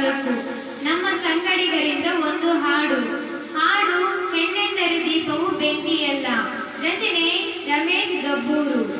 ತಾಲೂಕು ನಮ್ಮ ಸಂಗಡಿಗರಿಂದ ಒಂದು ಹಾಡು. ಹಾಡು ಹೆಣ್ಣೆಂದರೆ ದೀಪವು ಬೆಂಕಿಯಲ್ಲ. ರಚನೆ ರಮೇಶ್ ಗಬ್ಬೂರು.